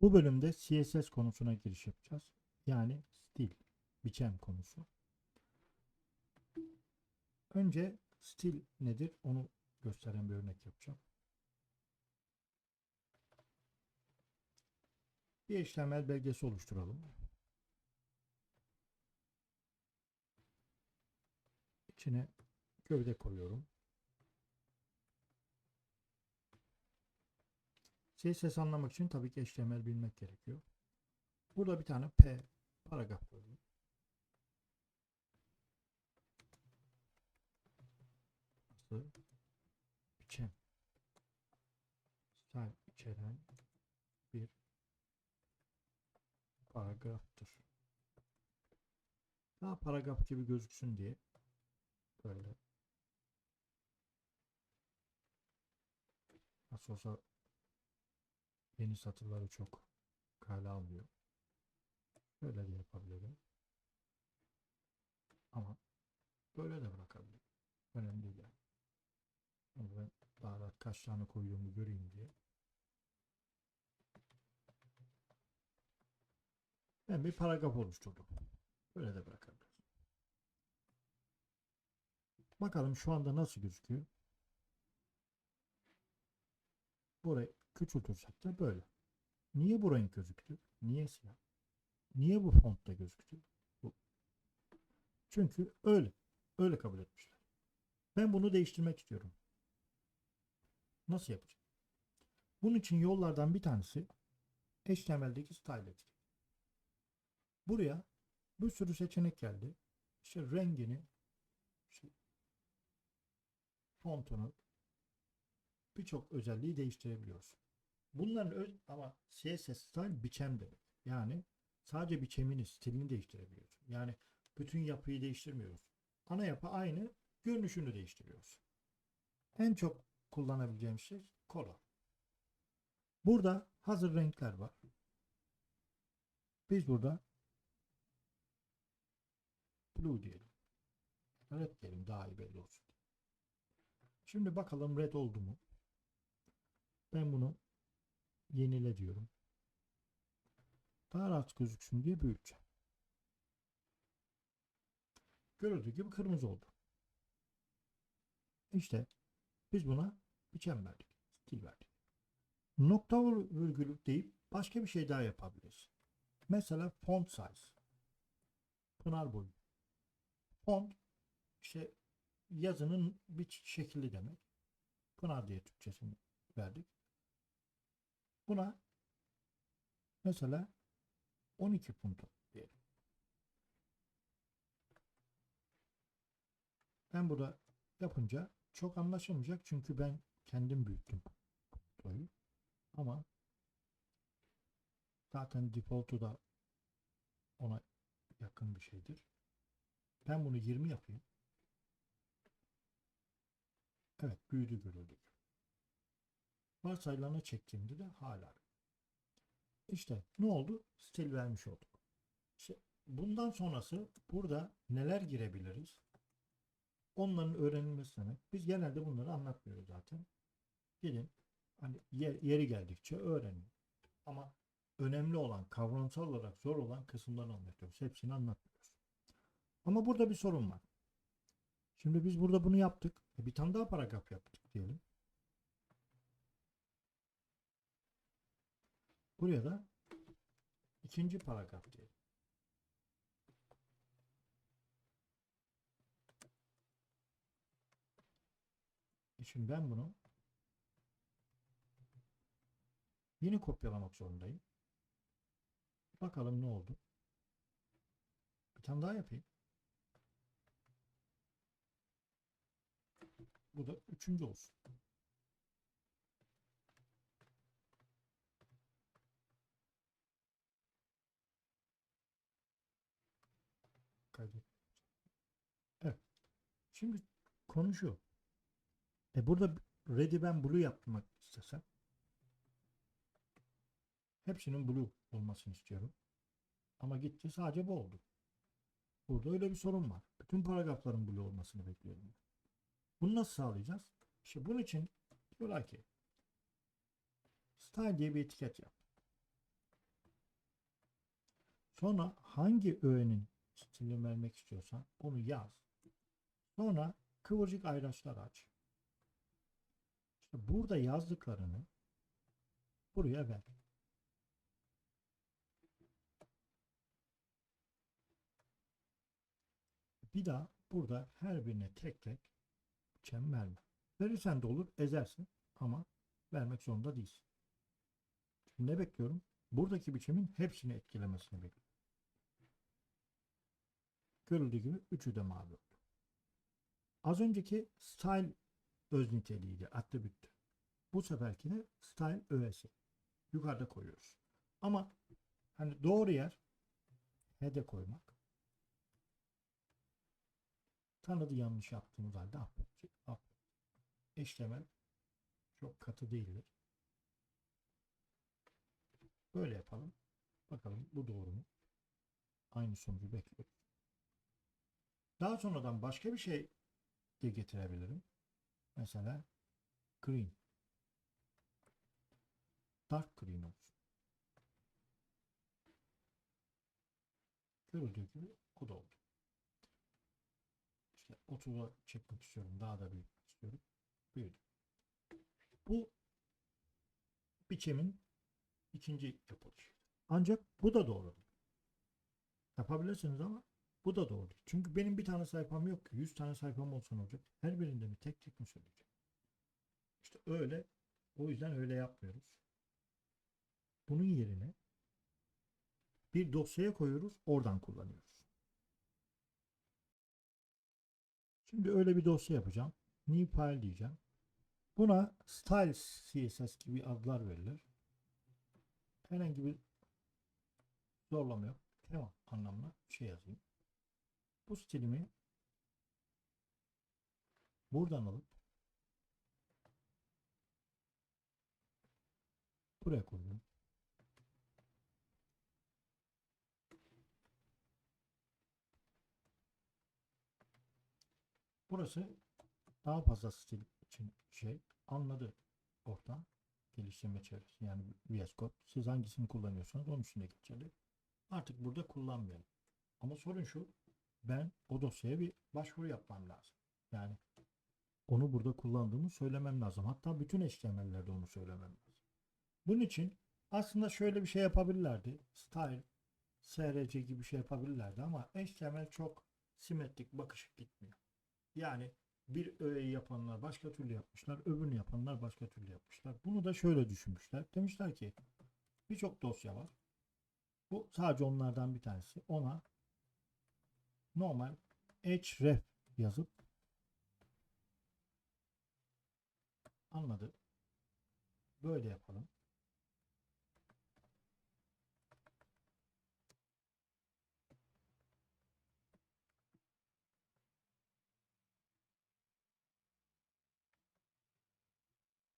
Bu bölümde CSS konusuna giriş yapacağız. Yani stil, biçem konusu. Önce stil nedir onu gösteren bir örnek yapacağım. Bir HTML belgesi oluşturalım. İçine gövde koyuyorum. CSS anlamak için tabii ki HTML bilmek gerekiyor. Burada bir tane P paragraf koyuyorum. Nasıl? Biçim. Style içeren bir paragraftır. Daha paragraf gibi gözüksün diye böyle nasıl olsa yeni satırları çok kale almıyor. Böyle de yapabilirim. Ama böyle de bırakabilirim. Önemli değil yani. Ben daha rahat kaç tane koyduğumu göreyim diye. Ben bir paragraf oluşturdum. Böyle de bırakabilirim. Bakalım şu anda nasıl gözüküyor. Burayı küçültürsek de böyle. Niye bu renk gözüktü? Niye siyah? Niye bu fontta gözüktü? Bu. Çünkü öyle. Öyle kabul etmişler. Ben bunu değiştirmek istiyorum. Nasıl yapacağım? Bunun için yollardan bir tanesi HTML'deki style editor. Buraya bir sürü seçenek geldi. İşte rengini, işte fontunu, birçok özelliği değiştirebiliyoruz. Bunların öz ama CSS style biçem demek. Yani sadece biçemini, stilini değiştirebiliyoruz. Yani bütün yapıyı değiştirmiyoruz. Ana yapı aynı, görünüşünü değiştiriyoruz. En çok kullanabileceğim şey color. Burada hazır renkler var. Biz burada blue diyelim. Red diyelim daha iyi belli olsun. Şimdi bakalım red oldu mu? Ben bunu yenile diyorum. Daha rahat gözüksün diye büyüteceğim. Görüldüğü gibi kırmızı oldu. İşte biz buna biçem verdik. Stil verdik. Nokta virgül deyip başka bir şey daha yapabiliriz. Mesela font size. Pınar boyu. Font işte yazının bir şekli demek. Pınar diye Türkçesini verdik. Buna mesela 12 punto diyelim. Ben burada yapınca çok anlaşılmayacak çünkü ben kendim büyüttüm puntoyu. Ama zaten default'u da ona yakın bir şeydir. Ben bunu 20 yapayım. Evet büyüdü görüldü. Varsayılanı çektiğimde de hala. İşte ne oldu? Stil vermiş olduk. İşte bundan sonrası burada neler girebiliriz? Onların öğrenilmesi. Biz genelde bunları anlatmıyoruz zaten. Gelin hani yer- yeri geldikçe öğrenin. Ama önemli olan, kavramsal olarak zor olan kısımlarını anlatıyoruz. Hepsini anlatmıyoruz. Ama burada bir sorun var. Şimdi biz burada bunu yaptık. E, Bir tane daha paragraf yaptık diyelim. Buraya da ikinci paragraf diyelim. E Şimdi ben bunu yeni kopyalamak zorundayım. Bakalım ne oldu. Bir tane daha yapayım. Bu da üçüncü olsun. Kaydet. Evet. Şimdi konu şu. E burada ready ben blue yapmak istesem hepsinin blue olmasını istiyorum. Ama gitti sadece bu oldu. Burada öyle bir sorun var. Bütün paragrafların blue olmasını bekliyorum. Bunu nasıl sağlayacağız? İşte bunun için diyorlar ki style diye bir etiket yap. Sonra hangi öğenin stilini vermek istiyorsan onu yaz. Sonra kıvırcık ayraçlar aç. İşte burada yazdıklarını buraya ver. Bir daha burada her birine tek tek biçem verme. Verirsen de olur, ezersin ama vermek zorunda değilsin. Ne bekliyorum? Buradaki biçimin hepsini etkilemesini bekliyorum. Görüldüğü gibi üçü de mavi oldu. Az önceki style öz niteliğiydi, attribüttü. Bu seferki de style öğesi. Yukarıda koyuyoruz. Ama hani doğru yer heade koymak. Tanıdı yanlış yaptığımız halde affedecek. Affet. Çok katı değildir. Böyle yapalım. Bakalım bu doğru mu? Aynı sonucu bekliyoruz. Daha sonradan başka bir şey de getirebilirim. Mesela green. Dark green olsun. Görüldüğü gibi o da oldu. İşte 30'a çekmek istiyorum. Daha da büyütmek istiyorum. Büyüdü. Bu biçimin ikinci yapılışı. Ancak bu da doğru. Yapabilirsiniz ama bu da doğru. Çünkü benim bir tane sayfam yok ki. 100 tane sayfam olsa ne olacak? Her birinde mi tek tek mi söyleyeceğim? İşte öyle. O yüzden öyle yapmıyoruz. Bunun yerine bir dosyaya koyuyoruz. Oradan kullanıyoruz. Şimdi öyle bir dosya yapacağım. New file diyeceğim. Buna style CSS gibi adlar verilir. Herhangi bir zorlama yok. Tema anlamına bir şey yazayım. Bu stilimi buradan alıp buraya koyuyorum. Burası daha fazla stil için şey anladı ortam geliştirme çevresi yani VS Code. Siz hangisini kullanıyorsanız onun üstünde geçerli. Artık burada kullanmayalım. Ama sorun şu ben o dosyaya bir başvuru yapmam lazım. Yani onu burada kullandığımı söylemem lazım. Hatta bütün HTML'lerde onu söylemem lazım. Bunun için aslında şöyle bir şey yapabilirlerdi. Style, SRC gibi bir şey yapabilirlerdi ama HTML çok simetrik bakışık gitmiyor. Yani bir öğeyi yapanlar başka türlü yapmışlar, öbürünü yapanlar başka türlü yapmışlar. Bunu da şöyle düşünmüşler. Demişler ki birçok dosya var. Bu sadece onlardan bir tanesi. Ona normal href yazıp anladı. Böyle yapalım.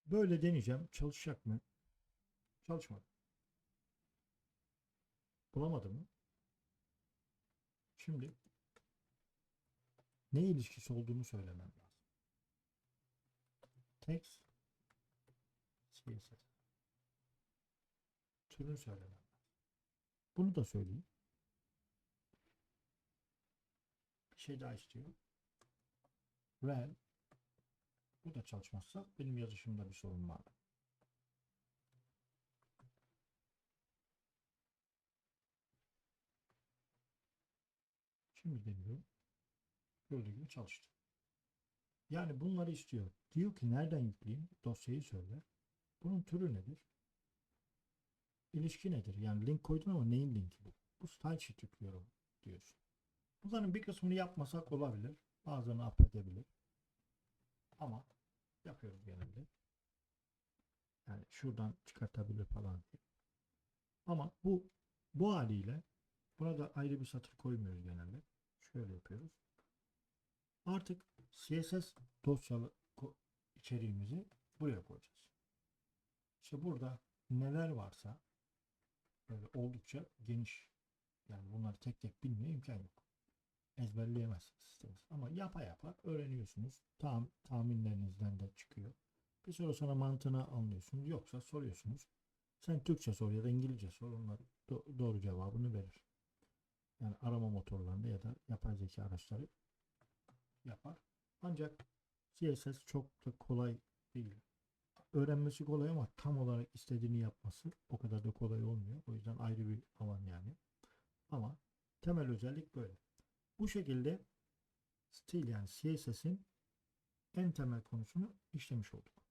Böyle deneyeceğim. Çalışacak mı? Çalışmadı. Bulamadım mı? Şimdi ne ilişkisi olduğunu söylemem lazım. Text CSS türünü söylemem lazım. Bunu da söyleyeyim. Bir şey daha istiyor. Rel bu da çalışmazsa benim yazışımda bir sorun var. Şimdi deniyorum. Gördüğü gibi çalıştı. Yani bunları istiyor. Diyor ki nereden yükleyeyim? Dosyayı söyle. Bunun türü nedir? İlişki nedir? Yani link koydun ama neyin linki bu? Bu style sheet yüklüyorum diyorsun. Bunların bir kısmını yapmasak olabilir. Bazılarını affedebilir. Ama yapıyoruz genelde. Yani şuradan çıkartabilir falan diye. Ama bu bu haliyle buna da ayrı bir satır koymuyoruz genelde. Şöyle yapıyoruz. Artık CSS dosyalı içeriğimizi buraya koyacağız. İşte burada neler varsa böyle oldukça geniş yani bunları tek tek bilmeye imkan yok. Ezberleyemezsiniz. Ama yapa yapa öğreniyorsunuz. Tam tahminlerinizden de çıkıyor. Bir süre sonra mantığını anlıyorsunuz. Yoksa soruyorsunuz. Sen Türkçe sor ya da İngilizce sor. Onlar do- doğru cevabını verir. Yani arama motorlarında ya da yapay zeka araçları yapar. Ancak CSS çok da kolay değil. Öğrenmesi kolay ama tam olarak istediğini yapması o kadar da kolay olmuyor. O yüzden ayrı bir alan yani. Ama temel özellik böyle. Bu şekilde stil yani CSS'in en temel konusunu işlemiş olduk.